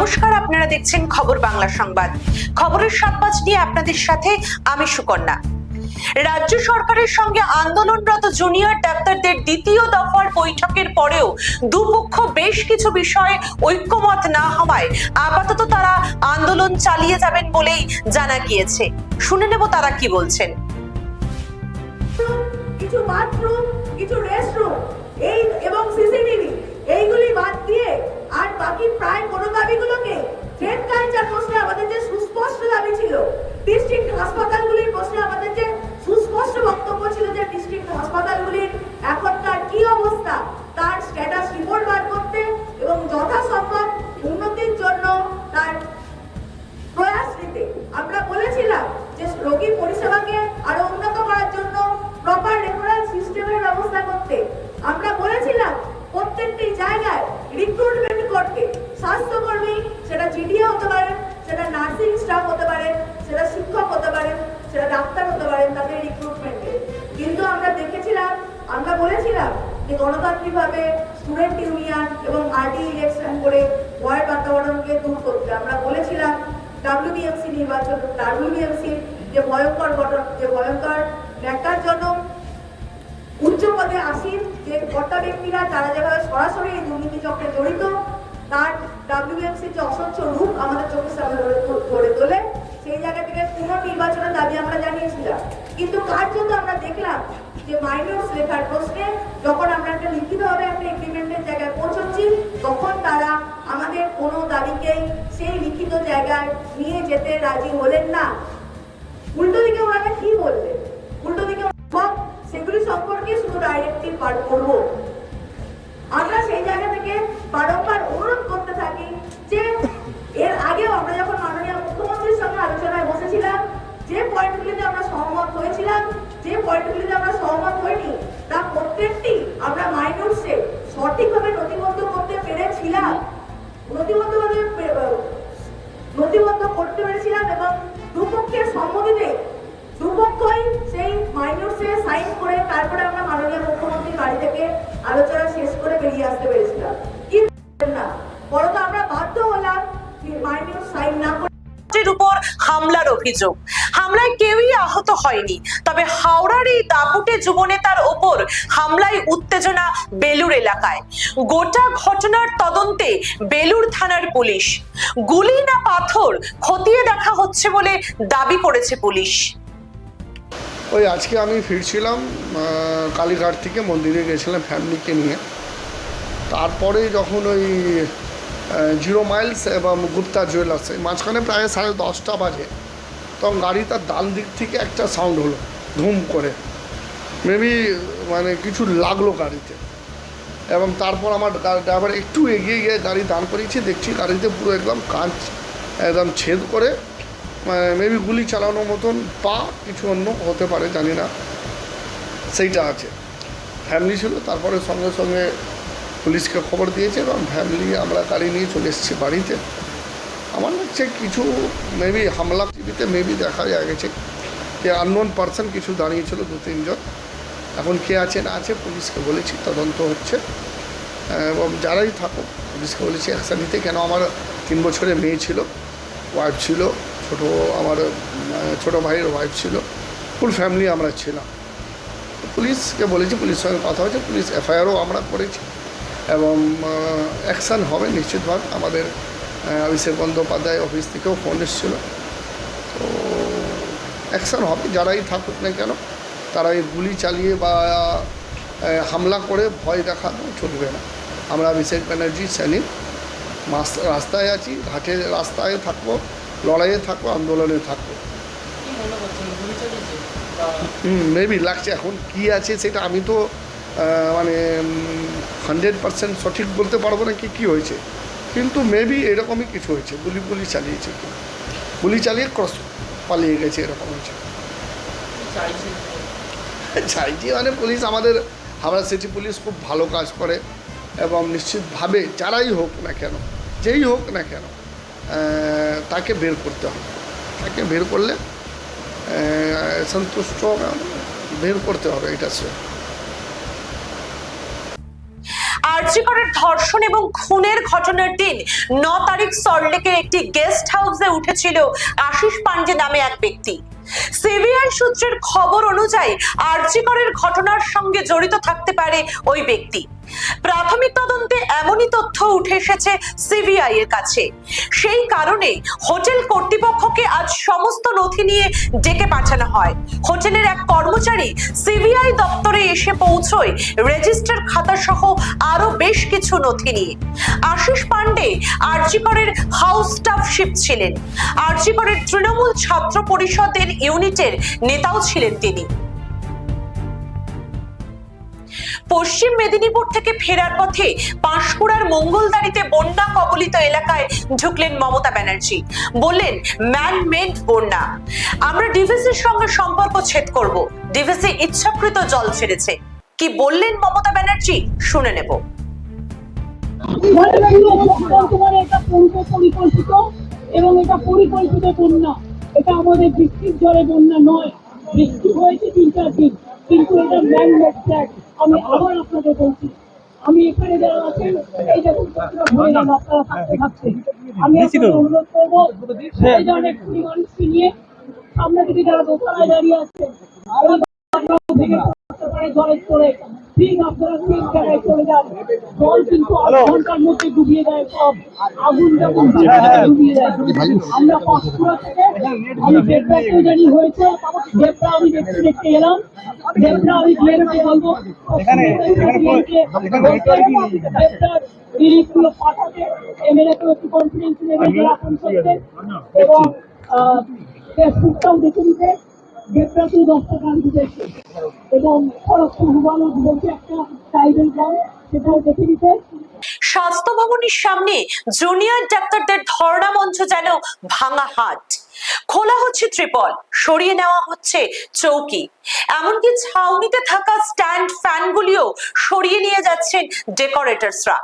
নমস্কার, আপনারা দেখছেন খবর বাংলা সংবাদ। খবরের সাতপাঁচ নিয়ে আপনাদের সাথে আমি সুকন্যা। রাজ্য সরকারের সঙ্গে আন্দোলনরত জুনিয়র ডাক্তারদের দ্বিতীয় দফার বৈঠকের পরেও দুপক্ষ বেশ কিছু বিষয়ে ঐক্যমত না হওয়ায় আপাতত তারা আন্দোলন চালিয়ে যাবেন বলেই জানা গিয়েছে। শুনে নেব তারা কি বলছেন। কিছু বাথরুম কিছু রেস্টরুম এই এবং সিসিটিভি এইগুলি বাদ বাকি প্রায় কোনো দাবিগুলোকে ট্রেড কালচার প্রশ্নে আমাদের যে সুস্পষ্ট দাবি ছিল ডিস্ট্রিক্ট হাসপাতালগুলির প্রশ্নে আমাদের যে সুস্পষ্ট বক্তব্য ছিল যে ডিস্ট্রিক্ট হাসপাতালগুলির এখনকার কি অবস্থা, তার স্ট্যাটাস রিপোর্ট বার করতে এবং যথাসম্ভব উন্নতির জন্য তার প্রয়াস নিতে আমরা বলেছিলাম যে রোগী পরিষেবাকে আরও উন্নত করার জন্য প্রপার রেফারেল সিস্টেমের ব্যবস্থা করতে আমরা বলেছিলাম প্রত্যেকটি জায়গায় রিক্রুটমেন্ট করতে স্বাস্থ্যকর্মী, সেটা জিডিও হতে পারেন সেটা নার্সিং স্টাফ হতে পারেন সেটা শিক্ষক হতে পারেন সেটা ডাক্তার হতে পারেন তাদের রিক্রুটমেন্টে কিন্তু আমরা দেখেছিলাম, আমরা বলেছিলাম যে গণতান্ত্রিকভাবে স্টুডেন্ট ইউনিয়ন এবং আরডি ইলেকশন করে ভয়ের বাতাবরণকে দূর করতে। আমরা বলেছিলাম ডাব্লিউবিএমসি নির্বাচন ডাব্লিউবিএমসি যে ভয়ঙ্কর ঘটনা যে ভয়ঙ্কর ন্যাক্কারজনক উচ্চ পদে আসীন যে কর্তা ব্যক্তিরা যারা যেভাবে সরাসরি দুর্নীতি চক্রে জড়িত তার ডাব্লিউবিএমসির যে অস্বচ্ছ রূপ আমাদের চোখের সামনে ধরে তোলে সেই জায়গা থেকে পুনর্নির্বাচনের দাবি আমরা জানিয়েছিলাম। কিন্তু কার জন্য আমরা দেখলাম যে মাইনর্স লেখার প্রশ্নে যখন আমরা একটা লিখিতভাবে একটা এগ্রিমেন্টের জায়গায় পৌঁছচ্ছি, তখন তারা আমাদের কোনো দাবিকেই সেই লিখিত জায়গায় নিয়ে যেতে রাজি হলেন না। উল্টো দিকে ওনারা কি বললেন? উল্টো দিকে সেগুলি সম্পর্কে শুধু ডাইরেক্টিভ পাঠ করব। আমরা সেই জায়গা থেকে বারংবার অনুরোধ করতে থাকি যে এর আগেও আমরা যখন মাননীয় মুখ্যমন্ত্রীর সঙ্গে আলোচনায় বসেছিলাম যে পয়েন্টগুলিতে আমরা সহমত হয়েছিলাম যে পয়েন্টগুলিতে আমরা সহমত হইনি তা প্রত্যেকটি আমরা সঠিকভাবে নথিবদ্ধ করতে পেরেছিলাম। নথিবদ্ধ নথিবদ্ধ করতে পেরেছিলাম এবং দুপক্ষের সম্মতিতে দুপক্ষই সেই মাইনরসে সাইন করে তারপরে আমরা মাননীয় মুখ্যমন্ত্রীর বাড়ি থেকে আলোচনা শেষ করে বেরিয়ে আসতে পেরেছিলাম। হামলার অভিযোগ। হামলায় কেউই আহত হয়নি। তবে হাওড়ার এই দাপুটে যুবনেতার ওপর হামলায় উত্তেজনা বেলুর এলাকায়। গোটা ঘটনার তদন্তে বেলুর থানার পুলিশ। গুলি না পাথর খতিয়ে দেখা হচ্ছে বলে দাবি করেছে পুলিশ। ওই আজকে আমি ফিরছিলাম কালীঘাট থেকে মন্দিরে গেছিলাম ফ্যামিলিকে নিয়ে। তারপরে যখন ওই জিরো মাইলস এবং গুপ্তা জুয়েলার্স মাঝখানে প্রায় সাড়ে দশটা বাজে। তখন গাড়ি তার ডান দিক থেকে একটা সাউন্ড হলো, ধুম করে। মেবি মানে কিছু লাগল গাড়িতে। এবং তারপর আমার ড্রাইভার একটু এগিয়ে গিয়ে গাড়ি দাঁড় করিয়েছি, দেখছি গাড়িতে পুরো একদম কাঁচ, একদম ছেদ করে মেবি গুলি চালানোর মতন পা, কিছু অন্য হতে পারে, জানি না। সেইটা আছে। ফ্যামিলি ছিল, তারপরে সঙ্গে সঙ্গে পুলিশকে খবর দিয়েছে এবং ফ্যামিলি আমরা গাড়ি নিয়ে চলে এসেছি বাড়িতে। আমার হচ্ছে কিছু মেবি হামলা টিভিতে মেবি দেখা যায় গেছে যে আননোন পার্সন কিছু দাঁড়িয়েছিল, দু, তিনজন। এখন কে আছে, না আছে, পুলিশকে বলেছি, তদন্ত হচ্ছে। এবং যারাই থাকুক, পুলিশকে বলেছি অ্যাকশন নিতে। কেন আমার তিন বছরের মেয়ে ছিল ওয়াইফ ছিল, ছোটো আমার ছোটো ভাইয়ের ওয়াইফ ছিল ফুল ফ্যামিলি আমরা ছিলাম। পুলিশকে বলেছি, পুলিশের সঙ্গে কথা হয়েছে, পুলিশ এফআইআরও আমরা করেছি। এবং অ্যাকশান হবে নিশ্চিতভাবে আমাদের অভিষেক বন্দ্যোপাধ্যায় অফিস থেকেও ফোন এসেছিল। তো অ্যাকশান হবে যারাই থাকুক না কেন তারা এই গুলি চালিয়ে বা হামলা করে ভয় দেখানো চলবে না। আমরা অভিষেক ব্যানার্জি মাস রাস্তায় আছি ঘাটে রাস্তায় থাকব লড়াইয়ে থাকব আন্দোলনে থাকব। মেবি লাগছে এখন কি আছে সেটা আমি তো মানে হান্ড্রেড পার্সেন্ট সঠিক বলতে পারব না কি, কী হয়েছে। কিন্তু মেবি এরকমই কিছু হয়েছে। গুলি গুলি চালিয়েছে কি গুলি চালিয়ে ক্রস পালিয়ে গেছে, এরকম হয়েছে। চাইছি মানে পুলিশ আমাদের হাওড়া সিটি পুলিশ খুব ভালো কাজ করে এবং নিশ্চিতভাবে যারাই হোক না কেন, যেই হোক না কেন তাকে বের করতে হবে। তাকে বের করলে সন্তুষ্ট, বের করতে হবে, এটা সে আর ধর্ষণ এবং খুনের ঘটনার দিন ন তারিখ সল্টলেকের একটি গেস্ট হাউসে উঠেছিল আশিস পান্ডে নামে এক ব্যক্তি। সিবিআই সূত্রের খবর অনুযায়ী আর্যিকরের ঘটনার সঙ্গে জড়িত থাকতে পারে ওই ব্যক্তি। প্রাথমিক তদন্তে এমনই তথ্য উঠে এসেছে সিবিআই এর কাছে। সেই কারণে হোটেল কর্তৃপক্ষকে আজ সমস্ত নথি নিয়ে ডেকে পাঠানো হয়। হোটেলের এক কর্মচারী সিবিআই দপ্তরে এসে পৌঁছয় রেজিস্টার খাতা সহ আরও বেশ কিছু নথি নিয়ে। আশিস পান্ডে আরজিকরের হাউস স্টাফশিপ ছিলেন। আরজিকরের তৃণমূল ছাত্র পরিষদের ইউনিটের নেতাও ছিলেন তিনি। পশ্চিম মেদিনীপুর থেকে ফেরার পথে পাঁশকুড়ার মঙ্গলদারিতে বন্যা কবলিত এলাকায় ঢুকলেন মমতা ব্যানার্জি। বললেন ম্যান মেড বন্যা। আমরা ডিভিসির সঙ্গে সম্পর্ক ছেদ করব। ডিভিসি ইচ্ছাকৃত জল ছেড়েছে। কি বললেন মমতা ব্যানার্জি? শুনে নেব। পরিকল্পিত এবং এটা পরিকল্পিত বন্যা। এটা আমাদের বৃষ্টির জলে বন্যা নয়। বৃষ্টি হয়েছে তিন চার দিন। কিন্তু এটা ম্যান মেড আমি আবার আপনাকে বলছি আমি এখানে যারা আছেন এই দেখুন আপনারা থাকতে থাকতে আমি অনুরোধ করব এই ধরনের কুড়ি মানুষকে নিয়ে সামনে থেকে যারা দোতলায় দাঁড়িয়ে আছে ওই পড়তে পারে জলের করে ঠিক আপনারা ঠিক জায়গায় চলে যান। জল কিন্তু আধ ঘণ্টার মধ্যে ডুবিয়ে দেয় সব। আগুন ডুবিয়ে দেয়। আমরা পাঁচপুরা থেকে আমি দেবরাকে জানি হয়েছে। আমি দেখতে দেখতে এলাম। দেবরা বলব। পাঠাতে এমএলএ একটু কনফিডেন্স যারা এবং ফেসবুকটাও দেখে নিতে দেবরা তো দশটা গান দিতেছে এবং খড়গপুর হুবানো বলছে একটা ট্রাইবেল গান সেটাও দেখে নিতে। স্বাস্থ্য ভবনের সামনে জুনিয়র ডাক্তারদের ধর্ণা মঞ্চ যেন ভাঙা হাট। খোলা হচ্ছে ত্রিপল, সরিয়ে নেওয়া হচ্ছে চৌকি। এমনকি ছাউনিতে থাকা স্ট্যান্ড ফ্যানগুলিও সরিয়ে নিয়ে যাচ্ছেন ডেকোরেটরসরা।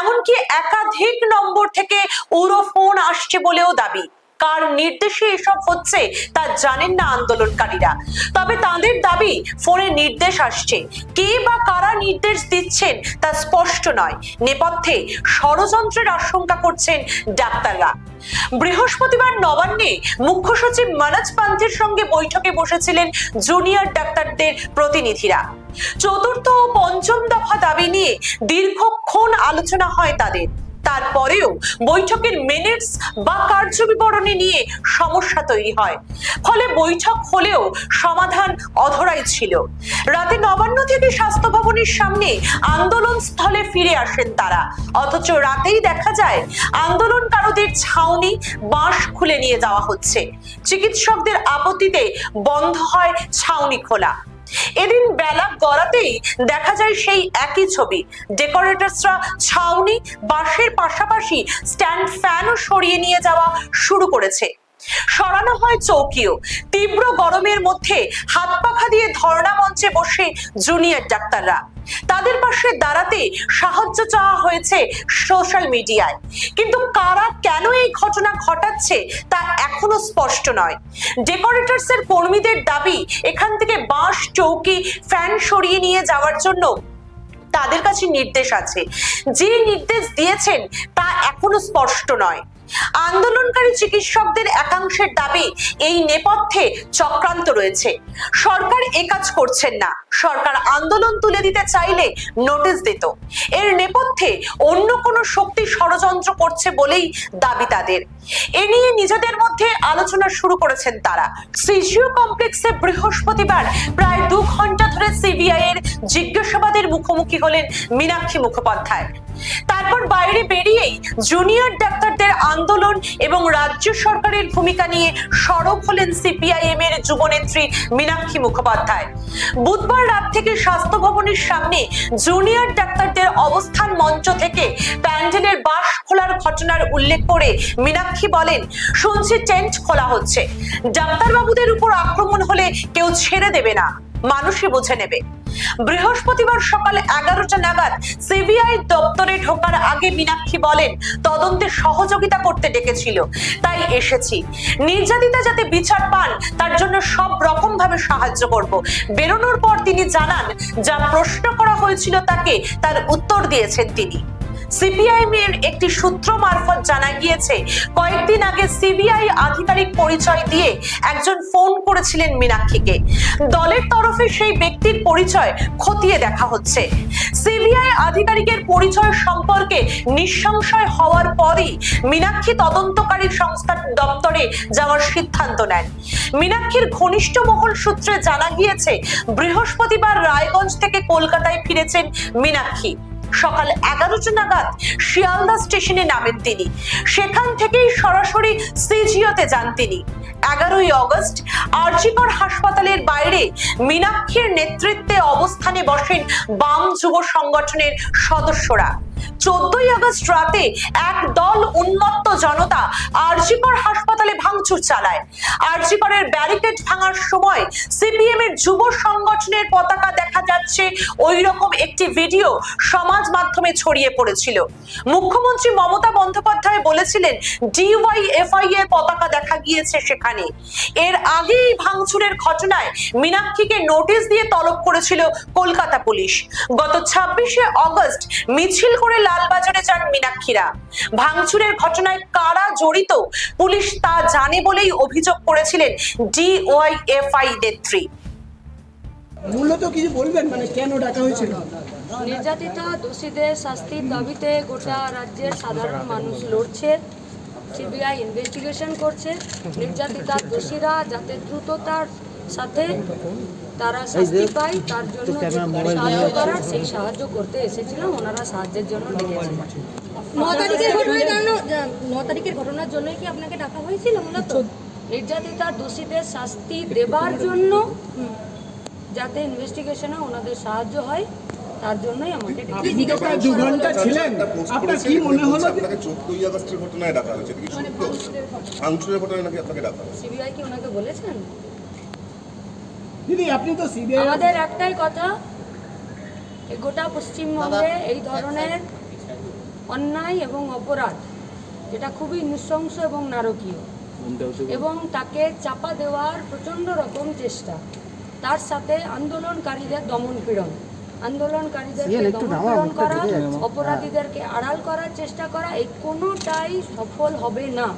এমনকি একাধিক নম্বর থেকে উড়ো ফোন আসছে বলেও দাবি। কার নির্দেশে এসব হচ্ছে তা জানেন না আন্দোলনকারীরা। তবে তাদের দাবি, ফোনে নির্দেশ আসছে। কে বা কারা নির্দেশ দিচ্ছেন তা স্পষ্ট নয়। নেপথ্যে ষড়যন্ত্রের আশঙ্কা করছেন ডাক্তাররা। বৃহস্পতিবার নবান্নে মুখ্য সচিব মানাজ পান্থের সঙ্গে বৈঠকে বসেছিলেন জুনিয়র ডাক্তারদের প্রতিনিধিরা। চতুর্থ ও পঞ্চম দফা দাবি নিয়ে দীর্ঘক্ষণ আলোচনা হয় তাদের। তারপরেও বৈঠকের মিনিটস বা কার্যবিবরণী নিয়ে সমস্যা তৈরি হয়। ফলে বৈঠক হলেও সমাধান অধরাই ছিল। রাতে নবান্ন থেকে স্বাস্থ্য ভবনের সামনে আন্দোলন স্থলে ফিরে আসেন তারা। অথচ রাতেই দেখা যায় আন্দোলনকারীদের ছাউনি বাঁশ খুলে নিয়ে যাওয়া হচ্ছে। চিকিৎসকদের আপত্তিতে বন্ধ হয় ছাউনি খোলা। এদিন বেলা গড়াতেই দেখা যায় সেই একই ছবি। ডেকোরেটরসরা ছাউনি, বাঁশের পাশাপাশি স্ট্যান্ড ফ্যানও সরিয়ে নিয়ে যাওয়া শুরু করেছে। সরানো হয় চৌকিও। তীব্র গরমের মধ্যে হাত পাখা দিয়ে ধর্ণা মঞ্চে বসে জুনিয়র ডাক্তাররা। তাদের পাশে দাঁড়াতে সাহায্য চাওয়া হয়েছে সোশ্যাল মিডিয়ায়। কিন্তু কারা কেন এই ঘটনা ঘটাচ্ছে তা এখনও স্পষ্ট নয়। ডেকোরেটরস এর কর্মীদের দাবি, এখান থেকে বাঁশ, চৌকি, ফ্যান সরিয়ে নিয়ে যাওয়ার জন্য তাদের কাছে নির্দেশ আছে। যে নির্দেশ দিয়েছেন তা এখনও স্পষ্ট নয়। আন্দোলনকারী চিকিৎসকদের একাংশের দাবি এই নেপথ্যে চক্রান্ত রয়েছে। সরকার এ কাজ করছেন না। সরকার আন্দোলন তুলে দিতে চাইলে নোটিশ দিত। এর নেপথ্যে অন্য কোনো শক্তি ষড়যন্ত্র করছে বলেই দাবি তাদের। এ নিয়ে নিজেদের মধ্যে আলোচনা শুরু করেছেন তারা। সিজিও কমপ্লেক্সে বৃহস্পতিবার প্রায় দু ঘণ্টা ধরে সিবিআই এর জিজ্ঞাসাবাদের মুখোমুখি হলেন মীনাক্ষী মুখোপাধ্যায়। তারপর বাইরে বেরিয়েই জুনিয়র ডাক্তারদের আন্দোলন এবং রাজ্য সরকারের ভূমিকা নিয়ে সরব হলেন সিপিআইএম এর যুবনেত্রী মীনাক্ষী মুখোপাধ্যায়। বুধবার রাত থেকে স্বাস্থ্য ভবনের সামনে জুনিয়র ডাক্তারদের অবস্থান মঞ্চ থেকে প্যান্ডেলের বাস খোলার ঘটনার উল্লেখ করে মীনাক্ষী বলেন, শুনছি টেন্ট খোলা হচ্ছে। ডাক্তারবাবুদের উপর আক্রমণ হলে কেউ ছেড়ে দেবে না। মানুষই বুঝে নেবে। বৃহস্পতিবার সকাল এগারোটা নাগাদ সিবিআই দপ্তরে ঢোকার আগে মীনাক্ষী বলেন, তদন্তে সহযোগিতা করতে ডেকেছিল। তাই এসেছি। নির্যাতিতা যাতে বিচার পান, তার জন্য সব রকম ভাবে সাহায্য করব। বেরোনোর পর তিনি জানান, যা প্রশ্ন করা হয়েছিল তাকে, তার উত্তর দিয়েছেন তিনি। সিপিআইএম এর একটি সূত্র মারফত জানা গিয়েছে, কয়েকদিন আগে সিবিআই আধিকারিক পরিচয় দিয়ে একজন ফোন করেছিলেন মীনাক্ষীকে। দলের তরফে সেই ব্যক্তির পরিচয় খতিয়ে দেখা হচ্ছে। সিবিআই আধিকারিকের পরিচয় সম্পর্কে নিঃসংশয় হওয়ার পরই মীনাক্ষী তদন্তকারী সংস্থার দপ্তরে যাওয়ার সিদ্ধান্ত নেন। মীনাক্ষীর ঘনিষ্ঠ মহল সূত্রে জানা গিয়েছে, বৃহস্পতিবার রায়গঞ্জ থেকে কলকাতায় ফিরেছেন মীনাক্ষী। সকাল এগারোটা নাগাদ শিয়ালদা স্টেশনে নামেন তিনি। সেখান থেকেই সরাসরি সিজিওতে যান তিনি। এগারোই অগস্ট আরজিকর হাসপাতালের বাইরে মীনাক্ষীর নেতৃত্বে অবস্থানে বসেন বাম যুব সংগঠনের সদস্যরা। চোদ্দই আগস্ট রাতে এক দল উন্মত্ত জনতা আরজিকর হাসপাতালে ভাঙচুর চালায়। আরজিকরের ব্যারিকেড ভাঙার সময় সিপিএম এর যুব সংগঠনের পতাকা দেখা যাচ্ছে। ওই রকম একটি ভিডিও সমাজ মাধ্যমে ছড়িয়ে পড়েছিল। মুখ্যমন্ত্রী মমতা বন্দ্যোপাধ্যায় বলেছিলেন ডিওয়াইএফআই এর পতাকা দেখা গিয়েছে সেখানে। এর আগে এই ভাঙচুরের ঘটনায় মীনাক্ষীকে নোটিশ দিয়ে তলব করেছিল কলকাতা পুলিশ। গত ছাব্বিশে অগস্ট মিছিল করে লালবাজারে যান মীনাক্ষীরা। ভাঙচুরের ঘটনায় কারা জড়িত পুলিশ তা জানে বলেই অভিযোগ করেছিলেন ডিওয়াইএফআই নেত্রী। মূলত কিছু বলবেন? মানে কেন ডাকা হয়েছিল? নির্যাতিতা দোষীদের শাস্তির দাবিতে গোটা রাজ্যের সাধারণ মানুষ লড়ছে সিবিআই ইনভেস্টিগেশন করছে। নির্যাতিতার দোষীরা যাতে দ্রুততার সাথে তারা শাস্তি পায় তার জন্য সাহায্য করার সেই সাহায্য করতে এসেছিলাম ওনারা সাহায্যের জন্য ডেকেছেন ন তারিখের ঘটনায় জানো ন তারিখের ঘটনার জন্যই কি আপনাকে ডাকা হয়েছিল মূলত? নির্যাতিতার দোষীদের শাস্তি দেবার জন্য যাতে ইনভেস্টিগেশনে ওনাদের সাহায্য হয় তার জন্যই আমাকে ডেকেছে। আপনি তো প্রায় দু ঘণ্টা ছিলেন। আপনার কি মনে হলো? আপনাকে চোদ্দই আগস্টের ঘটনায় ডাকা হয়েছে কি সত্য? ভাঙচুরের ঘটনায় নাকি আপনাকে ডাকা সিবিআই কি ওনাকে বলেছেন? দিদি আপনি তো সিবিআই আমাদের একটাই কথা গোটা পশ্চিমবঙ্গে এই ধরনের অন্যায় এবং অপরাধ যেটা খুবই নৃশংস এবং নারকীয় এবং তাকে চাপা দেওয়ার প্রচণ্ড রকম চেষ্টা তার সাথে আন্দোলনকারীদের দমন পীড়ন আন্দোলনকারীদেরকে করা অপরাধীদেরকে আড়াল করার চেষ্টা করা এই কোনোটাই সফল হবে না।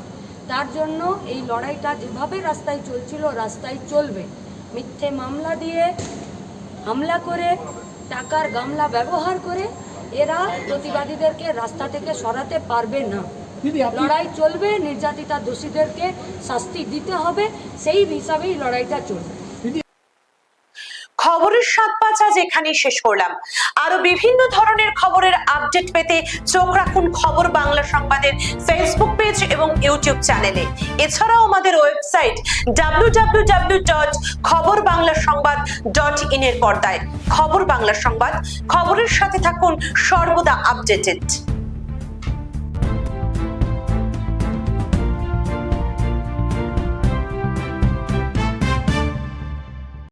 তার জন্য এই লড়াইটা যেভাবে রাস্তায় চলছিল রাস্তায় চলবে। মিথ্যে মামলা দিয়ে হামলা করে টাকার গামলা ব্যবহার করে এরা প্রতিবাদীদেরকে রাস্তা থেকে সরাতে পারবে না। লড়াই চলবে নির্যাতিতা দোষীদেরকে শাস্তি দিতে হবে সেই হিসাবেই লড়াইটা চলবে। খবরের সাত পাঁচ আজ এখানেই শেষ করলাম। আরও বিভিন্ন ধরনের খবরের আপডেট পেতে চোখ রাখুন খবর বাংলা সংবাদের ফেসবুক পেজ এবং ইউটিউব চ্যানেলে এছাড়াও আমাদের ওয়েবসাইট ডাব্লিউ খবর বাংলা সংবাদ ডট ইন এর পর্দায়। খবর বাংলা সংবাদ, খবরের সাথে থাকুন সর্বদা আপডেটেড